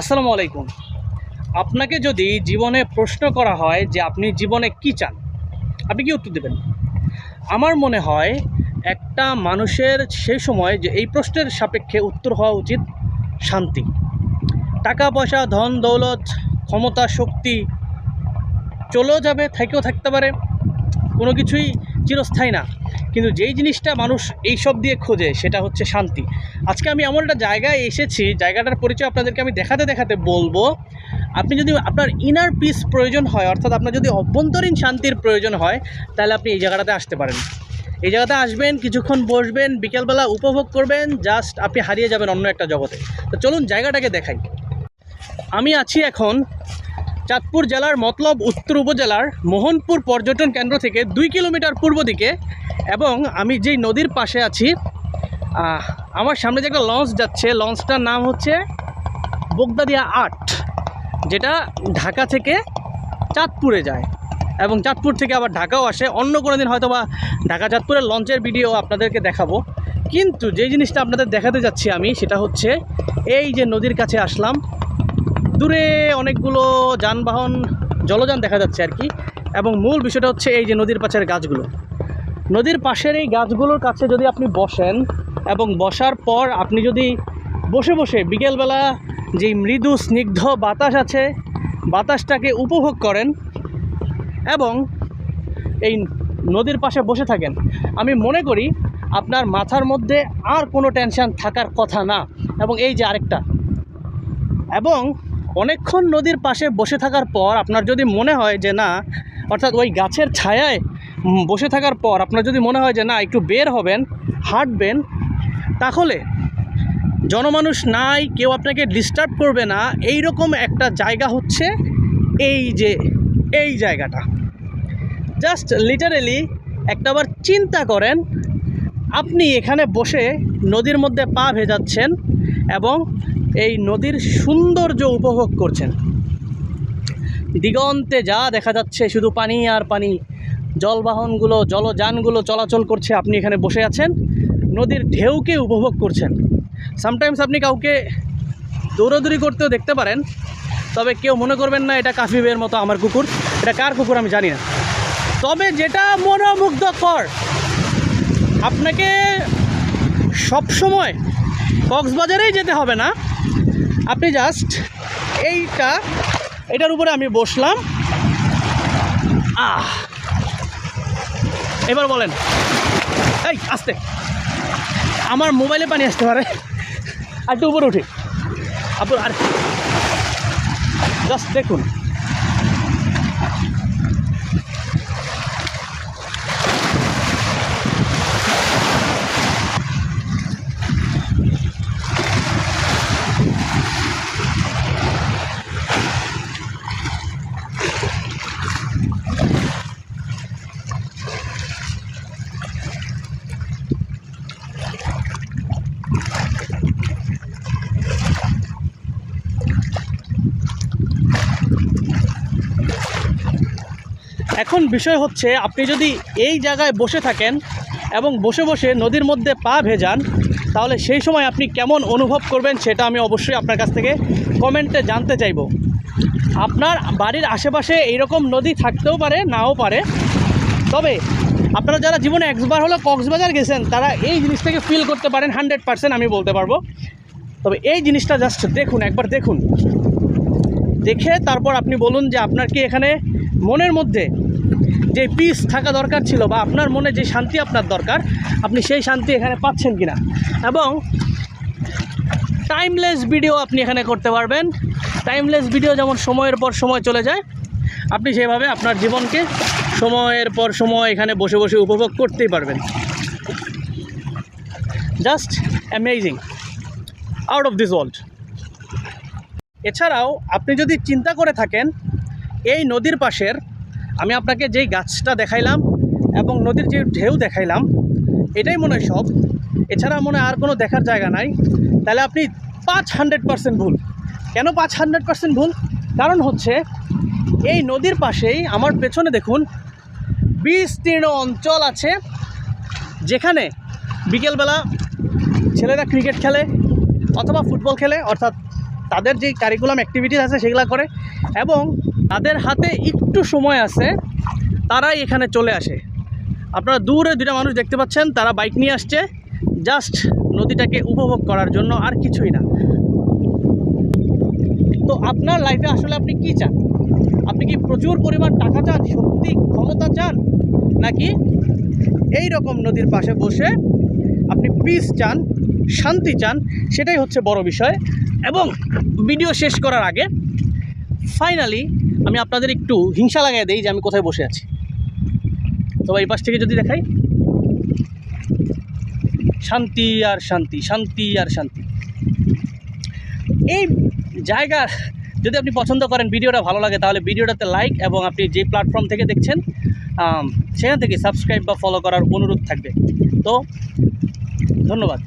আসসালামু আলাইকুম। আপনাকে যদি জীবনে প্রশ্ন করা হয় যে আপনি জীবনে কি চান, আপনি কি উত্তর দেবেন? আমার মনে হয় একটা মানুষের সেই সময় যে এই প্রশ্নের সাপেক্ষে উত্তর হওয়া উচিত শান্তি। টাকা পয়সা, ধন, দৌলত, ক্ষমতা, শক্তি চলেও যাবে, থেকেও থাকতে পারে। কোনো কিছুই চিরস্থায়ী না। কিন্তু যেই জিনিসটা মানুষ এই সব দিয়ে খোঁজে, সেটা হচ্ছে শান্তি। আজকে আমি এমন একটা জায়গায় এসেছি, জায়গাটার পরিচয় আপনাদেরকে আমি দেখাতে দেখাতে বলব। আপনি যদি আপনার ইনার পিস প্রয়োজন হয়, অর্থাৎ আপনার যদি অভ্যন্তরীণ শান্তির প্রয়োজন হয়, তাহলে আপনি এই জায়গাটাতে আসতে পারেন। এই জায়গাতে আসবেন, কিছুক্ষণ বসবেন, বিকেলবেলা উপভোগ করবেন জাস্ট আপনি হারিয়ে যাবেন অন্য একটা জগতে। তো চলুন জায়গাটাকে দেখাই। আমি আছি এখন চাঁদপুর জেলার মতলব উত্তর উপজেলার মোহনপুর পর্যটন কেন্দ্র থেকে দুই কিলোমিটার পূর্ব দিকে এবং আমি যেই নদীর পাশে আছি আমার সামনে যে একটা লঞ্চ যাচ্ছে, লঞ্চটার নাম হচ্ছে বোগদাদিয়া আট, যেটা ঢাকা থেকে চাঁদপুরে যায় এবং চাঁদপুর থেকে আবার ঢাকাও আসে। অন্য কোনো দিন হয়তো বা ঢাকা চাঁদপুরের লঞ্চের ভিডিও আপনাদেরকে দেখাবো। কিন্তু যে জিনিসটা আপনাদের দেখাতে যাচ্ছি আমি, সেটা হচ্ছে এই যে নদীর কাছে আসলাম দূরে অনেকগুলো যানবাহন, জলযান দেখা যাচ্ছে আর কি। এবং মূল বিষয়টা হচ্ছে এই যে নদীর পাশের গাছগুলো। নদীর পাশের এই গাছগুলোর কাছে যদি আপনি বসেন এবং বসার পর আপনি যদি বসে বসে বিকেলবেলা যেই মৃদু, স্নিগ্ধ বাতাস আছে, বাতাসটাকে উপভোগ করেন এবং এই নদীর পাশে বসে থাকেন, আমি মনে করি আপনার মাথার মধ্যে আর কোনো টেনশন থাকার কথা না। এবং এই যে আরেকটা। এবং অনেকক্ষণ নদীর পাশে বসে থাকার পর আপনার যদি মনে হয় যে না, অর্থাৎ ওই গাছের ছায়ায় বসে থাকার পর আপনার যদি মনে হয় যে না, একটু বের হবেন, হাঁটবেন, তাহলে জনমানুষ নাই, কেউ আপনাকে ডিস্টার্ব করবে না। এই রকম একটা জায়গা হচ্ছে এই যে, এই জায়গাটা। জাস্ট লিটারেলি একটাবার চিন্তা করেন, আপনি এখানে বসে নদীর মধ্যে পা ভেজাচ্ছেন এবং এই নদীর সৌন্দর্য উপভোগ করছেন। দিগন্তে যা দেখা যাচ্ছে, শুধু পানি আর পানি। জলবাহনগুলো, জলযানগুলো চলাচল করছে, আপনি এখানে বসে আছেন। নদীর ঢেউকে উপভোগ করছেন। সামটাইমস আপনি কাউকে দৌড়াদৌড়ি করতেও দেখতে পারেন, তবে কেউ মনে করবেন না, এটা কাফিবের মতো আমার কুকুর। এটা কার কুকুর আমি জানি না। তবে যেটা মনোমুগ্ধকর, আপনাকে সব সময় কক্সবাজারেই যেতে হবে না। আপনি জাস্ট এইটা, এটার উপরে আমি বসলাম। আহ! এবার বলেন। এই, আস্তে। আমার মোবাইলে পানি আসতে পারে। আর একটু উপরে উঠি। আপনার আর। জাস্ট দেখুন। এখন বিষয় হচ্ছে, আপনি যদি এই জায়গায় বসে থাকেন এবং বসে বসে নদীর মধ্যে পা ভেজান, তাহলে সেই সময় আপনি কেমন অনুভব করবেন সেটা আমি অবশ্যই আপনার কাছ থেকে কমেন্টে জানতে চাইব। আপনার বাড়ির আশেপাশে এইরকম নদী থাকতেও পারে, নাও পারে। তবে আপনারা যারা জীবনে একবার হলো কক্সবাজার গেছেন, তারা এই জিনিসটাকে ফিল করতে পারেন হান্ড্রেড পার্সেন্ট আমি বলতে পারব। তবে এই জিনিসটা জাস্ট দেখুন, একবার দেখুন। দেখে তারপর আপনি বলুন যে আপনার কি এখানে মনের মধ্যে যে পিস থাকা দরকার ছিল বা আপনার মনে যে শান্তি আপনার দরকার, আপনি সেই শান্তি এখানে পাচ্ছেন কিনা? এবং টাইমলেস ভিডিও আপনি এখানে করতে পারবেন। টাইমলেস ভিডিও যেমন সময়ের পর সময় চলে যায়, আপনি সেভাবে আপনার জীবনকে সময়ের পর সময় এখানে বসে বসে উপভোগ করতেই পারবেন। Just amazing out of this world এছাড়াও আপনি যদি চিন্তা করে থাকেন, এই নদীর পাশের, আমি আপনাকে যেই গাছটা দেখাইলাম এবং নদীর যে ঢেউ দেখাইলাম, এটাই মনে হয় সব। এছাড়া মনে আর কোনো দেখার জায়গা নাই। তাহলে আপনি পাঁচ হান্ড্রেড পার্সেন্ট ভুল। কেন পাঁচ হান্ড্রেড পার্সেন্ট ভুল? কারণ হচ্ছে, এই নদীর পাশেই আমার পেছনে দেখুন, বিস্তীর্ণ অঞ্চল আছে, যেখানে বিকেলবেলা ছেলেরা ক্রিকেট খেলে অথবা ফুটবল খেলে, অর্থাৎ তাদের যে কারিকুলাম অ্যাক্টিভিটিস আছে সেগুলো করে এবং তাদের হাতে একটু সময় আছে, তারাই এখানে চলে আসে। আপনারা দূরে দুটা মানুষ দেখতে পাচ্ছেন, তারা বাইক নিয়ে আসছে জাস্ট নদীটাকে উপভোগ করার জন্য আর কিছুই না। তো আপনার লাইফে আসলে আপনি কি চান? আপনি কি প্রচুর পরিমাণ টাকা চান শক্তি ক্ষমতা চান, নাকি এই রকম নদীর পাশে বসে আপনি পিস চান, শান্তি চান? সেটাই হচ্ছে বড় বিষয়। এবং ভিডিও শেষ করার আগে ফাইনালি আমি আপনাদের একটু হিংসা লাগাই দেই যে আমি কোথায় বসে আছি। তো এই পাশ থেকে যদি দেখাই। শান্তি আর শান্তি শান্তি আর শান্তি। এই জায়গা যদি আপনি পছন্দ করেন, ভিডিওটা ভালো লাগে, তাহলে ভিডিওটাতে লাইক এবং আপনি যে প্ল্যাটফর্ম থেকে দেখছেন সেখান থেকে সাবস্ক্রাইব বা ফলো করার অনুরোধ থাকবে। তো ধন্যবাদ।